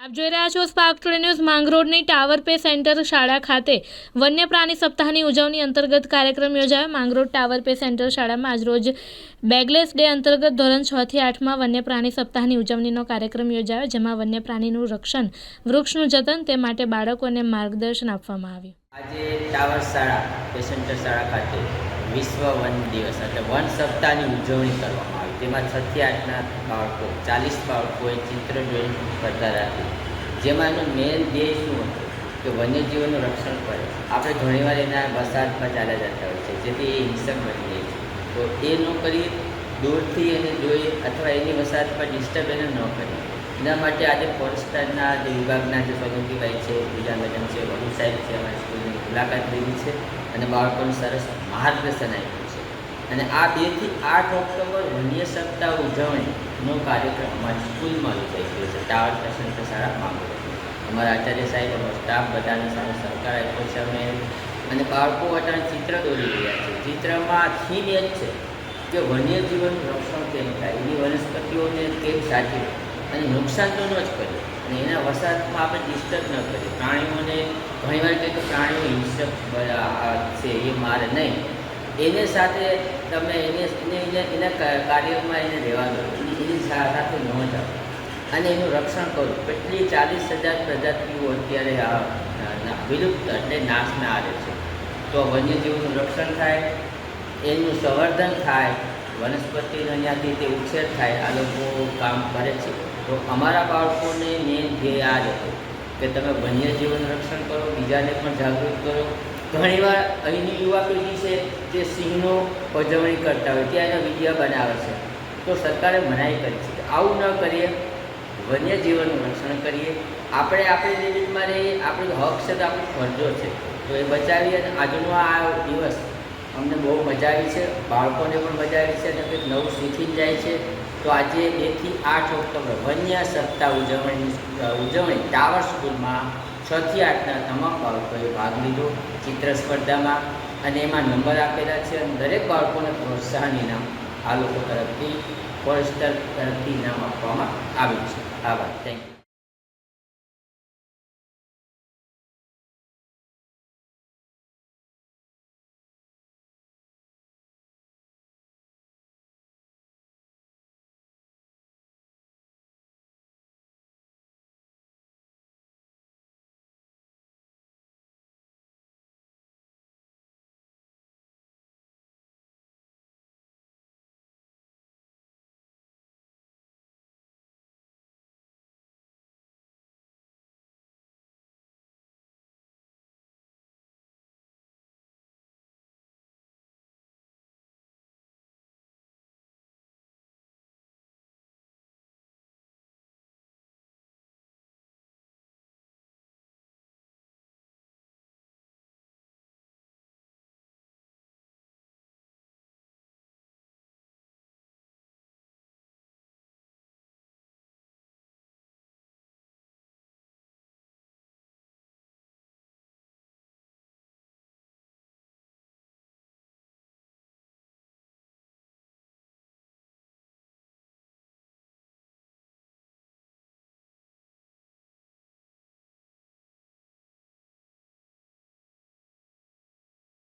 આપ જોઈ રહ્યા છો સ્પાર્ક ટુડે ન્યૂઝ માંગરોળની ટાવર પે સેન્ટર શાળા ખાતે. વન્ય પ્રાણી સપ્તાહની ઉજવણી અંતર્ગત કાર્યક્રમ યોજાયો. માંગરોળ ટાવર પે સેન્ટર શાળામાં આજરોજ બેગલેસ ડે અંતર્ગત ધોરણ છ થી આઠમાં વન્ય પ્રાણી સપ્તાહની ઉજવણીનો કાર્યક્રમ યોજાયો, જેમાં વન્ય પ્રાણીનું રક્ષણ, વૃક્ષનું જતન તે માટે બાળકોને માર્ગદર્શન આપવામાં આવ્યું. આજે ટાવર શાળા પેસેન્ટર શાળા ખાતે વિશ્વ વન દિવસ, એટલે વન સપ્તાહની ઉજવણી કરવામાં તેમાં છથી આઠના બાળકો, ચાલીસ બાળકોએ ચિત્ર ડ્રોઈંગ સ્પર્ધા રાખી. જેમાં એનો મેન ધ્યેય શું હતો? કે વન્યજીવોનું રક્ષણ કરે. આપણે ઘણીવાર એના વસાહતમાં ચાલ્યા જતા હોય છે, જેથી એ હિંસક બની જાય છે. તો એ ન કરી દૂરથી એને જોઈએ અથવા એની વસાહત ડિસ્ટર્બ એને ન કરીએ એના માટે આજે ફોરેસ્ટરના જે વિભાગના જે સોલંકીભાઈ છે, બીજા મેડમ છે વરુ સાહેબ છે, અમારી સ્કૂલની મુલાકાત લીધી છે અને બાળકોને સરસ માર્ગદર્શન આપ્યું. અને આ બેથી આઠ ઓક્ટોબર વન્ય સપ્તાહ ઉજવણીનો કાર્યક્રમ અમારી સ્કૂલમાં યોજાઈ ગયો છે. ટાવર પેસેન્ટર શાળા માંગો અમારા આચાર્ય સાહેબ, અમારો સ્ટાફ બધાને સારો સહકાર આપ્યો છે. અમે અને બાળકો અટાણે ચિત્ર દોરી રહ્યા છે. ચિત્રમાં થીમ એ જ છે કે વન્યજીવનનું રક્ષણ કેમ થાય? એની વનસ્પતિઓને કેમ સાચવી અને નુકસાન તો ન જ કરીએ અને એના વસાહતમાં આપણે ડિસ્ટર્બ ન કરીએ. પ્રાણીઓને ઘણીવાર કહીએ તો પ્રાણીઓ હિંસક છે, એ મારે નહીં. એને સાથે તમે એને એને એને કાર્યમાં એને રહેવા દો. એની સાથે ન જાઓ. અને એનું રક્ષણ કરો. કેટલી ચાલીસ હજાર પ્રજાતિઓ અત્યારે આ વિલુપ્ત એટલે નાશના આવે છે. તો વન્યજીવનું રક્ષણ થાય, એનું સંવર્ધન થાય, વનસ્પતિનો અહીંયાથી તે ઉછેર થાય, આ લોકો કામ કરે છે. તો અમારા બાળકોને મેન ધ્યેય આ જ હતું કે તમે વન્યજીવનું રક્ષણ કરો, બીજાને પણ જાગૃત કરો ઘણીવાર અહીંની યુવા પેઢી છે તે સિંહનો ઉજવણી કરતા હોય, ત્યાં એના વીડિયો બનાવે છે. તો સરકારે મનાઈ કરી છે આવું ન કરીએ વન્યજીવનનું રક્ષણ કરીએ. આપણે આપણી લિમિટમાં રહીએ, આપણું હક છે તો આપણું ફરજો છે. તો એ બચાવીએ અને આજનો આ દિવસ અમને બહુ મજા આવી છે. બાળકોને પણ મજા આવી છે અને કંઈક નવું શીખી જાય છે. તો આજે બેથી આઠ ઓક્ટોબર વન્ય સપ્તાહ ઉજવણી ઉજવણી ટાવર સ્કૂલમાં છથી આઠના તમામ બાળકોએ ભાગ લીધો. ચિત્ર સ્પર્ધામાં અને એમાં નંબર આપેલા છે અને દરેક બાળકોને પ્રોત્સાહન ઇનામ આ લોકો તરફથી ફોરેસ્ટર તરફથી ઇનામ આપવામાં આવ્યું છે. આભાર. Thank you